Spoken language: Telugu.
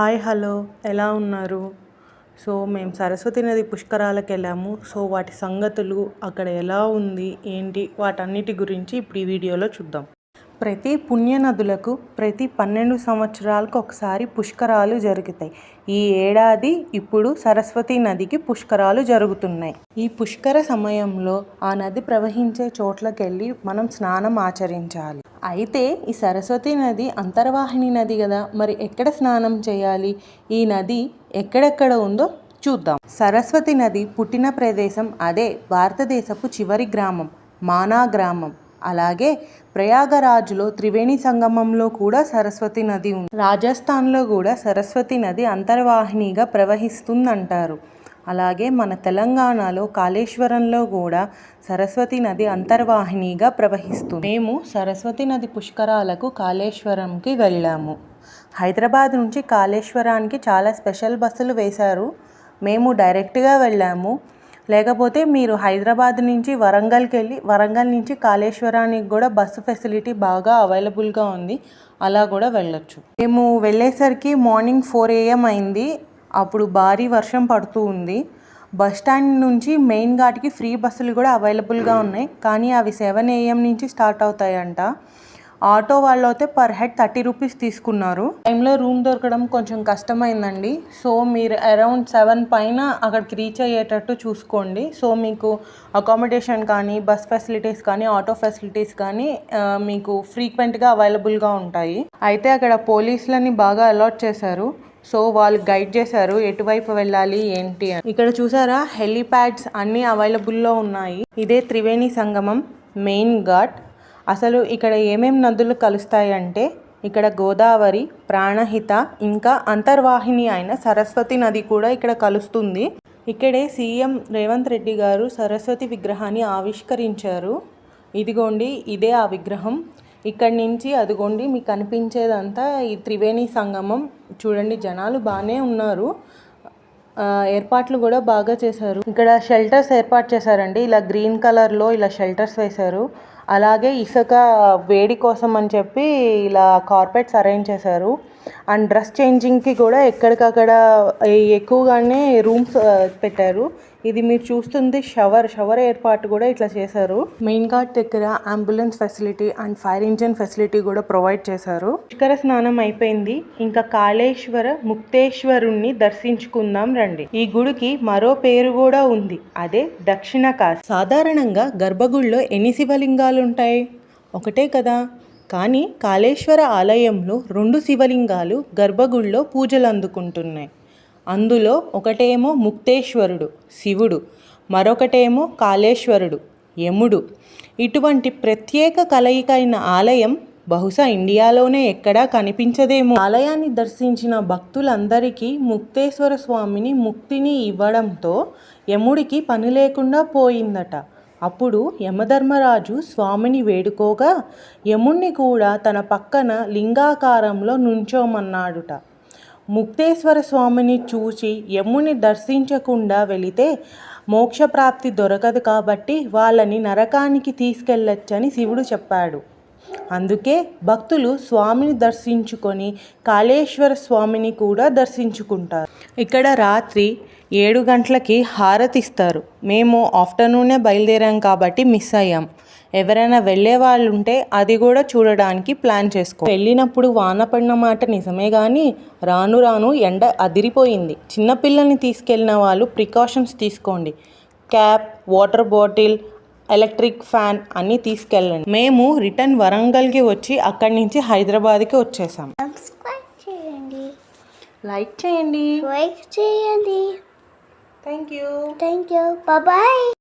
Hi hello. ఎలా ఉన్నారు? సో మేము సరస్వతి నది పుష్కరాలకు వెళ్ళాము సో వాటి సంగతులు అక్కడ ఎలా ఉంది ఏంటి వాటన్నిటి గురించి ఇప్పుడు ఈ వీడియోలో చూద్దాం. ప్రతి పుణ్య నదులకు ప్రతి పన్నెండు సంవత్సరాలకు ఒకసారి పుష్కరాలు జరుగుతాయి. ఈ ఏడాది ఇప్పుడు సరస్వతి నదికి పుష్కరాలు జరుగుతున్నాయి. ఈ పుష్కర సమయంలో ఆ నది ప్రవహించే చోట్లకెళ్ళి మనం స్నానం ఆచరించాలి. అయితే ఈ సరస్వతి నది అంతర్వాహిని నది కదా. మరి ఎక్కడ స్నానం చేయాలి? ఈ నది ఎక్కడెక్కడ ఉందో చూద్దాం. సరస్వతి నది పుట్టిన ప్రదేశం అదే భారతదేశపు చివరి గ్రామం మానా గ్రామం. అలాగే ప్రయాగరాజ్లో త్రివేణి సంగమంలో కూడా సరస్వతి నది ఉంది. రాజస్థాన్లో కూడా సరస్వతి నది అంతర్వాహినిగా ప్రవహిస్తుందంటారు. అలాగే మన తెలంగాణలో కాళేశ్వరంలో కూడా సరస్వతి నది అంతర్వాహినిగా ప్రవహిస్తుంది. మేము సరస్వతి నది పుష్కరాలకు కాళేశ్వరంకి వెళ్ళాము. హైదరాబాద్ నుంచి కాళేశ్వరానికి చాలా స్పెషల్ బస్సులు వేశారు. మేము డైరెక్ట్గా వెళ్ళాము. లేకపోతే మీరు హైదరాబాద్ నుంచి వరంగల్కి వెళ్ళి వరంగల్ నుంచి కాళేశ్వరానికి కూడా బస్సు ఫెసిలిటీ బాగా అవైలబుల్గా ఉంది. అలా కూడా వెళ్ళొచ్చు. మేము వెళ్ళేసరికి మార్నింగ్ ఫోర్ ఏఎం అయింది. అప్పుడు భారీ వర్షం పడుతూ ఉంది. బస్ స్టాండ్ నుంచి మెయిన్ ఘాట్కి ఫ్రీ బస్సులు కూడా అవైలబుల్గా ఉన్నాయి. కానీ అవి సెవెన్ ఏఎం నుంచి స్టార్ట్ అవుతాయంట. ఆటో వాళ్ళు అయితే పర్ హెడ్ థర్టీ రూపీస్ తీసుకున్నారు. టైంలో రూమ్ దొరకడం కొంచెం కష్టమైందండి. సో మీరు అరౌండ్ సెవెన్ పైన అక్కడికి రీచ్ అయ్యేటట్టు చూసుకోండి. సో మీకు అకామిడేషన్ కానీ బస్ ఫెసిలిటీస్ కానీ ఆటో ఫెసిలిటీస్ కానీ మీకు ఫ్రీక్వెంట్గా అవైలబుల్గా ఉంటాయి. అయితే అక్కడ పోలీసులని బాగా అలాట్ చేశారు. సో వాళ్ళు గైడ్ చేశారు ఎటువైపు వెళ్ళాలి ఏంటి అని. ఇక్కడ చూసారా హెలిప్యాడ్స్ అన్నీ అవైలబుల్లో ఉన్నాయి. ఇదే త్రివేణి సంగమం మెయిన్ ఘాట్. అసలు ఇక్కడ ఏమేం నదులు కలుస్తాయి అంటే ఇక్కడ గోదావరి ప్రాణహిత ఇంకా అంతర్వాహిని అయిన సరస్వతి నది కూడా ఇక్కడ కలుస్తుంది. ఇక్కడే సీఎం రేవంత్ రెడ్డి గారు సరస్వతి విగ్రహాన్ని ఆవిష్కరించారు. ఇదిగోండి ఇదే ఆ విగ్రహం. ఇక్కడి నుంచి అదిగోండి మీకు కనిపించేదంతా ఈ త్రివేణి సంగమం. చూడండి జనాలు బాగానే ఉన్నారు. ఏర్పాట్లు కూడా బాగా చేశారు. ఇక్కడ షెల్టర్స్ ఏర్పాటు చేశారండి. ఇలా గ్రీన్ కలర్లో ఇలా షెల్టర్స్ వేశారు. అలాగే ఇసుక వేడి కోసం అని చెప్పి ఇలా కార్పెట్స్ అరేంజ్ చేశారు. అండ్ డ్రెస్ చేంజింగ్కి కూడా ఎక్కడికక్కడ ఎక్కువగానే రూమ్స్ పెట్టారు. ఇది మీరు చూస్తుంది షవర్ షవర్ ఏర్పాటు కూడా ఇట్లా చేశారు. మెయిన్ ఘాట్ దగ్గర ambulance facility and fire engine facility కూడా ప్రొవైడ్ చేశారు. పుష్కర స్నానం అయిపోయింది. ఇంకా కాళేశ్వర ముక్తేశ్వరుణ్ణి దర్శించుకుందాం రండి. ఈ గుడికి మరో పేరు కూడా ఉంది. అదే దక్షిణ కాశీ సాధారణంగా గర్భగుడిలో ఎన్ని శివలింగాలు ఉంటాయి ఒకటే కదా. కానీ కాళేశ్వర ఆలయంలో రెండు శివలింగాలు గర్భగుడిలో పూజలు అందుకుంటున్నాయి అందులో ఒకటేమో ముక్తేశ్వరుడు శివుడు మరొకటేమో కాళేశ్వరుడు యముడు. ఇటువంటి ప్రత్యేక కలయికైన ఆలయం బహుశా ఇండియాలోనే ఎక్కడా కనిపించదేమో. ఆలయాన్ని దర్శించిన భక్తులందరికీ ముక్తేశ్వర స్వామిని ముక్తిని ఇవ్వడంతో యముడికి పని లేకుండా పోయిందట. అప్పుడు యమధర్మరాజు స్వామిని వేడుకోగా యముణ్ణి కూడా తన పక్కన లింగాకారంలో నుంచోమన్నాడుట. ముక్తేశ్వర స్వామిని చూసి యముని దర్శించకుండా వెళితే మోక్షప్రాప్తి దొరకదు కాబట్టి వాళ్ళని నరకానికి తీసుకెళ్ళొచ్చని శివుడు చెప్పాడు. అందుకే భక్తులు స్వామిని దర్శించుకొని కాళేశ్వర స్వామిని కూడా దర్శించుకుంటారు. ఇక్కడ రాత్రి ఏడు గంటలకి హారతిస్తారు. మేము ఆఫ్టర్నూనే బయలుదేరాం కాబట్టి మిస్ అయ్యాం. ఎవరైనా వెళ్ళే వాళ్ళు ఉంటే అది కూడా చూడడానికి ప్లాన్ చేసుకో. వెళ్ళినప్పుడు వాన పడిన మాట నిజమే కానీ రాను రాను ఎండ అదిరిపోయింది. చిన్నపిల్లల్ని తీసుకెళ్ళిన వాళ్ళు ప్రికాషన్స్ తీసుకోండి. Cap water bottle electric fan అన్నీ తీసుకెళ్ళండి. మేము రిటర్న్ వరంగల్కి వచ్చి అక్కడి నుంచి హైదరాబాద్కి వచ్చేసాం. చేయండి. లైక్ చేయండి. లైక్ చేయండి. Thank you thank you bye